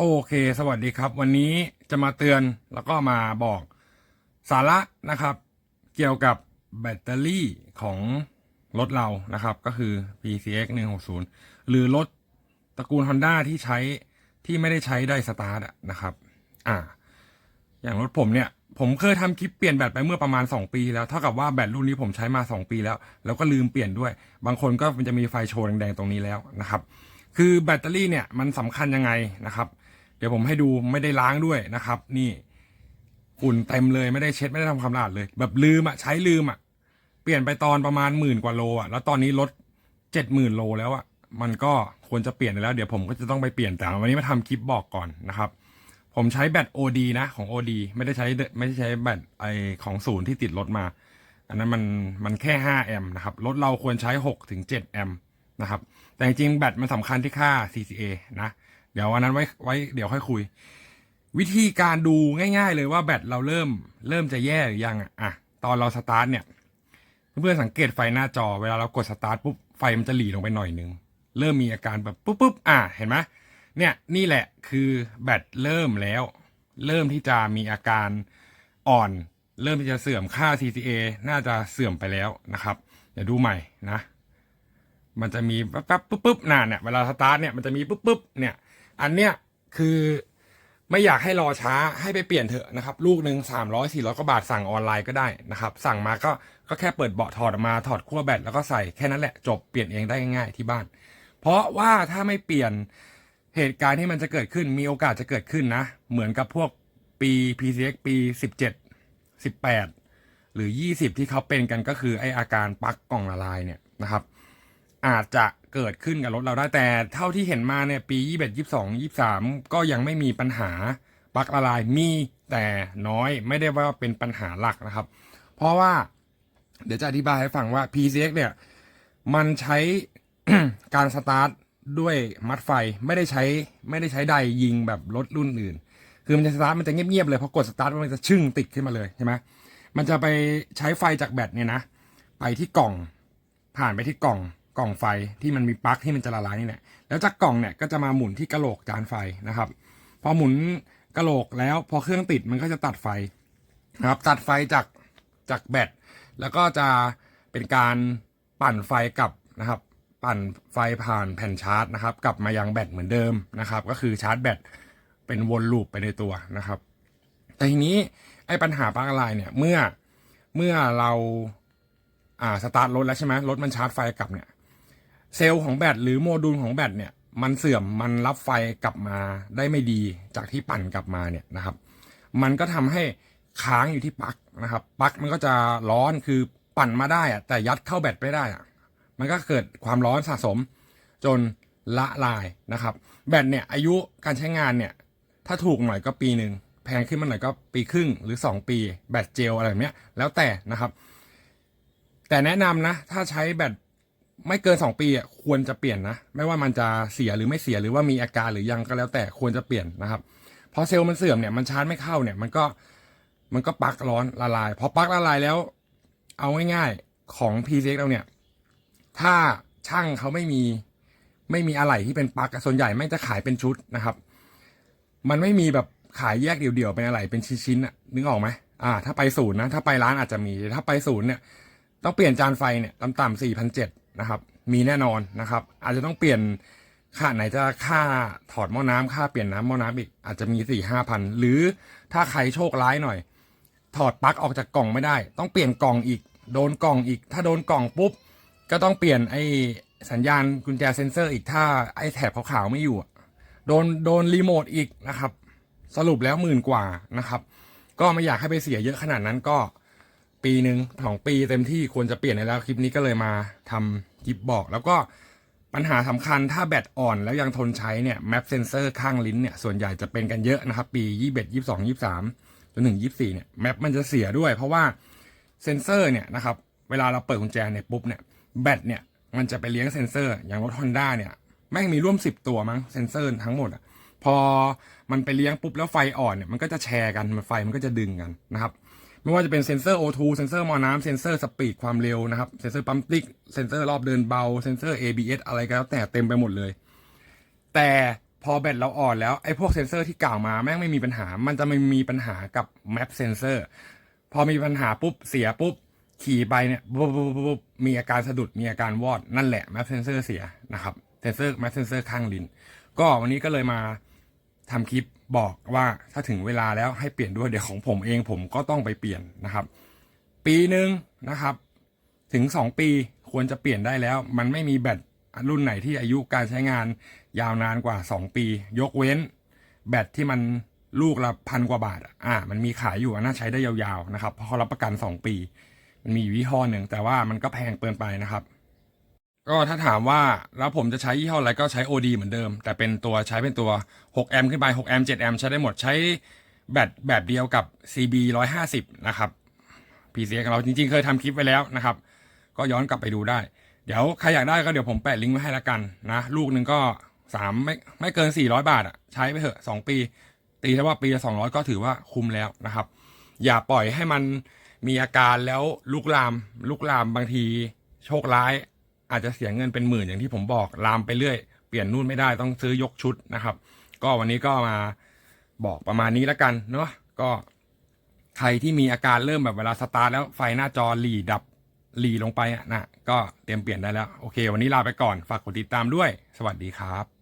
โอเค สวัสดีครับ วันนี้จะมาเตือนแล้วก็มาบอกสาระนะครับ เกี่ยวกับแบตเตอรี่ของรถเรานะครับ ก็คือ PCX 160 หรือรถตระกูล Honda ที่ใช้ที่ไม่ได้ใช้ได้สตาร์ทนะครับ อ่า อย่างรถผมเนี่ย ผมเคยทำคลิปเปลี่ยนแบตไปเมื่อประมาณ 2 ปีแล้ว เท่ากับว่าแบตรุ่นนี้ผมใช้มา 2 ปีแล้ว แล้วก็ลืมเปลี่ยนด้วย บางคนก็มันจะมีไฟโชว์แดงๆตรงนี้แล้วนะครับคือแบตเตอรี่เนี่ยมันสำคัญยังไงนะครับ เดี๋ยวผมให้ดูไม่ได้ล้างด้วยนะครับ นี่ฝุ่นเต็มเลยไม่ได้เช็ดไม่ได้ทำความสะอาดเลย แบบลืมอะใช้ลืมอะเปลี่ยนไปตอนประมาณหมื่นกว่าโลอะแล้วตอนนี้ลดเจ็ดหมื่นโลแล้วอะมันก็ควรจะเปลี่ยนแล้ว เดี๋ยวผมก็จะต้องไปเปลี่ยนแต่วันนี้มาทำคลิปบอกก่อนนะครับ ผมใช้แบต OD นะของ OD ไม่ได้ใช้ไม่ได้ใช้แบตไอของศูนย์ที่ติดรถมา อันนั้นมันมันแค่ 5 แอมป์นะครับรถเราควรใช้6ถึง7แอมป์นะครับแต่จริงๆแบตมันสำคัญที่ค่า CCA นะ ดี๋ยววันนั้นไว้ไว้เดี๋ยวค่อยคุย วิธีการดูง่าย ๆ เลยว่าแบตเราเริ่ม เริ่มจะแย่หรือยังอะอะตอนเราสตาร์ทเนี่ยเพื่อนๆสังเกตไฟหน้าจอเวลาเรากดสตาร์ทปุ๊บไฟมันจะหลีลงไปหน่อยนึงเริ่มมีอาการแบบปุ๊บปุ๊บอะเห็นไหมเนี่ยนี่แหละคือแบตเริ่มแล้ว เริ่มที่จะมีอาการอ่อน เริ่มที่จะเสื่อมค่า CCA น่าจะเสื่อมไปแล้วนะครับ เดี๋ยวดูใหม่นะ มันจะมีแป๊บปุ๊บปุ๊บนานเนี่ยเวลาสตาร์ทเนี่ยมันจะมีปุ๊บปุ๊บเนี่ย อันเนี้ยคือไม่อยากให้รอช้าให้ไปเปลี่ยนเถอะนะครับ ลูกหนึ่งสามร้อยสี่ร้อยกว่าบาทสั่งออนไลน์ก็ได้นะครับ สั่งมาก็ก็แค่เปิดเบาะถอดออกมาถอดขั้วแบตแล้วก็ใส่แค่นั้นแหละจบเปลี่ยนเองได้ง่ายๆที่บ้าน เพราะว่าถ้าไม่เปลี่ยนเหตุการณ์ที่มันจะเกิดขึ้นมีโอกาสจะเกิดขึ้นนะ เหมือนกับพวกปี PCX ปีสิบเจ็ดสิบแปดหรือยี่สิบที่เขาเป็นกันก็คือไออาการปลักกล่องละลายเนี่ยนะครับ อาจจะเกิดขึ้นกับรถเราได้แต่เท่าที่เห็นมาเนี่ยปี 21 22 23 ก็ยังไม่มีปัญหาปลั๊กละลายมีแต่น้อยไม่ได้ว่าเป็นปัญหาหลักนะครับ เพราะว่าเดี๋ยวจะอธิบายให้ฟังว่า PCX เนี่ย มันใช้การสตาร์ทด้วยมัดไฟไม่ได้ใช้ไม่ได้ใช้ไดยิงแบบรถรุ่นอื่น คือมันจะสตาร์ทมันจะเงียบๆเลยพอกดสตาร์ทมันจะชึ่งติดขึ้นมาเลยใช่ไหมมันจะไปใช้ไฟจากแบตเนี่ยนะ ไปที่กล่อง ผ่านไปที่กล่อง กล่องไฟที่มันมีปลั๊กที่มันจะละลายนี่แหละแล้วจากกล่องเนี่ยก็จะมาหมุนที่กระโหลกจานไฟนะครับ พอหมุนกระโหลกแล้วพอเครื่องติดมันก็จะตัดไฟนะครับตัดไฟจากจากแบตแล้วก็จะเป็นการปั่นไฟกลับนะครับ ปั่นไฟผ่านแผ่นชาร์จนะครับ กลับมายังแบตเหมือนเดิมนะครับ ก็คือชาร์จแบตเป็นวนลูปไปในตัวนะครับ แต่ทีนี้ไอ้ปัญหาปลั๊กอะไรเนี่ยเมื่อเมื่อเราอ่าสตาร์ทรถแล้วใช่ไหมรถมันชาร์จไฟกลับเนี่ย เซลล์ของแบตหรือโมดูลของแบตเนี่ยมันเสื่อมมันรับไฟกลับมาได้ไม่ดีจากที่ปั่นกลับมาเนี่ยนะครับ มันก็ทำให้ค้างอยู่ที่ปลั๊กนะครับปลั๊กมันก็จะร้อนคือปั่นมาได้อะแต่ยัดเข้าแบตไม่ได้อะมันก็เกิดความร้อนสะสมจนละลายนะครับ แบตเนี่ยอายุการใช้งานเนี่ยถ้าถูกหน่อยก็ปีหนึ่งแพงขึ้นมาหน่อยก็ปีครึ่งหรือ 2 ปี แบตเจลอะไรแบบเนี้ยแล้วแต่นะครับ แต่แนะนำนะถ้าใช้แบต ไม่เกิน2ปีอะควรจะเปลี่ยนนะ ไม่ว่ามันจะเสียหรือไม่เสียหรือว่ามีอาการหรือยังก็แล้วแต่ควรจะเปลี่ยนนะครับพอเซลล์มันเสื่อมเนี่ยมันชาร์จไม่เข้าเนี่ยมันก็มันก็ปลักร้อนละลายพอปลักละลายแล้ว เอาง่ายๆของ p c x เราเนี่ย ถ้าช่างเขาไม่มีไม่มีอะไรที่เป็นปลั๊กอะส่วนใหญ่ไม่จะขายเป็นชุดนะครับ มันไม่มีแบบขายแยกเดี่ยวๆเป็นอะไรเป็นชิ้นๆอะนึกออกไหมอ่า ถ้าไปศูนย์นะ ถ้าไปร้านอาจจะมี ถ้าไปศูนย์เนี่ย ต้องเปลี่ยนจานไฟเนี่ยต่ำๆสี่พันเจ็ด นะครับ มีแน่นอนนะครับ อาจจะต้องเปลี่ยนค่าไหนจะค่าถอดหม้อน้ำค่าเปลี่ยนน้ำหม้อน้ำอีกอาจจะมีสี่ห้าพันหรือถ้าใครโชคร้ายหน่อย ถอดปลั๊กออกจากกล่องไม่ได้ ต้องเปลี่ยนกล่องอีก โดนกล่องอีก ถ้าโดนกล่องปุ๊บ ก็ต้องเปลี่ยนไอ้สัญญาณกุญแจเซ็นเซอร์อีกถ้าไอ้แถบขาวๆไม่อยู่ โดนโดนรีโมทอีกนะครับ สรุปแล้วหมื่นกว่านะครับ ก็ไม่อยากให้ไปเสียเยอะขนาดนั้นก็ปีหนึ่งสองปีเต็มที่ควรจะเปลี่ยนแล้วคลิปนี้ก็เลยมาทำ คลิปบอกแล้วก็ปัญหาสำคัญถ้าแบตอ่อนแล้วยังทนใช้เนี่ยแมปเซนเซอร์ข้างลิ้นเนี่ยส่วนใหญ่จะเป็นกันเยอะนะครับ ปียี่สิบสองยี่สิบสามจนถึงยี่สิบสี่เนี่ยแมปมันจะเสียด้วย เพราะว่าเซนเซอร์เนี่ยนะครับเวลาเราเปิดกุญแจเนี่ยปุ๊บเนี่ยแบตเนี่ยมันจะไปเลี้ยงเซนเซอร์ อย่างรถฮอนด้าเนี่ยแม่งมีร่วมสิบตัวมั้งเซนเซอร์ทั้งหมดอะพอมันไปเลี้ยงปุ๊บแล้วไฟอ่อนเนี่ยมันก็จะแชร์กันมันไฟมันก็จะดึงกันนะครับ ไม่ว่าจะเป็นเซนเซอร์ O2 เซนเซอร์มอน้ำเซนเซอร์สปีดความเร็วนะครับ เซนเซอร์ปั๊มติ๊ก เซนเซอร์รอบเดินเบา เซนเซอร์ ABS อะไรก็แล้วแต่เต็มไปหมดเลย แต่พอแบตเราอ่อนแล้วไอ้พวกเซนเซอร์ที่กล่าวมาแม่งไม่มีปัญหา มันจะไม่มีปัญหากับแมปเซนเซอร์ พอมีปัญหาปุ๊บเสียปุ๊บขี่ไปเนี่ยปุ๊บปุ๊บปุ๊บมีอาการสะดุดมีอาการวอดนั่นแหละแมปเซนเซอร์เสียนะครับเซนเซอร์แมปเซนเซอร์ข้างลิ้นก็วันนี้ก็เลยมาทำคลิป บอกว่าถ้าถึงเวลาแล้วให้เปลี่ยนด้วยเดี๋ยวของผมเองผมก็ต้องไปเปลี่ยนนะครับ ปีหนึ่งนะครับ ถึง 2 ปีควรจะเปลี่ยนได้แล้ว มันไม่มีแบตรุ่นไหนที่อายุการใช้งานยาวนานกว่า 2 ปี ยกเว้น แบตที่มันลูกละพันกว่าบาท อ่า มันมีขายอยู่นน่าใช้ได้ยาวๆนะครับเพราะเขารับประกัน 2 ปี มันมีอยู่ยี่ห้อหนึ่งแต่ว่ามันก็แพงเกินไปนะครับ ก็ถ้าถามว่าแล้วผมจะใช้ยี่ห้ออะไรก็ใช้ OD เหมือนเดิม แต่เป็นตัวใช้เป็นตัว 6 แอมป์ขึ้นไป 6 แอมป์ 7 แอมป์ใช้ได้หมดใช้แบตแบบเดียวกับ CB 150 นะครับ PCX ของเราจริงๆ เคยทำคลิปไว้แล้วนะครับ ก็ย้อนกลับไปดูได้ เดี๋ยวใครอยากได้ก็เดี๋ยวผมแปะลิงก์ไว้ให้ละกันนะ ลูกหนึ่งก็สามไม่ไม่เกิน 400 บาทอะใช้ไปเถอะ2ปี ตีถ้าว่าปีละ200 ก็ถือว่าคุ้มแล้วนะครับ อย่าปล่อยให้มันมีอาการแล้วลุกลามลุกลามบางทีโชคร้าย อาจจะเสียเงินเป็นหมื่นอย่างที่ผมบอกลามไปเรื่อยเปลี่ยนนู่นไม่ได้ต้องซื้อยกชุดนะครับ ก็วันนี้ก็มาบอกประมาณนี้แล้วกันเนาะก็ใครที่มีอาการเริ่มแบบเวลาสตาร์ทแล้วไฟหน้าจอหลีดับหลีลงไปอะนะก็เตรียมเปลี่ยนได้แล้ว โอเค วันนี้ลาไปก่อนฝากกดติดตามด้วย สวัสดีครับ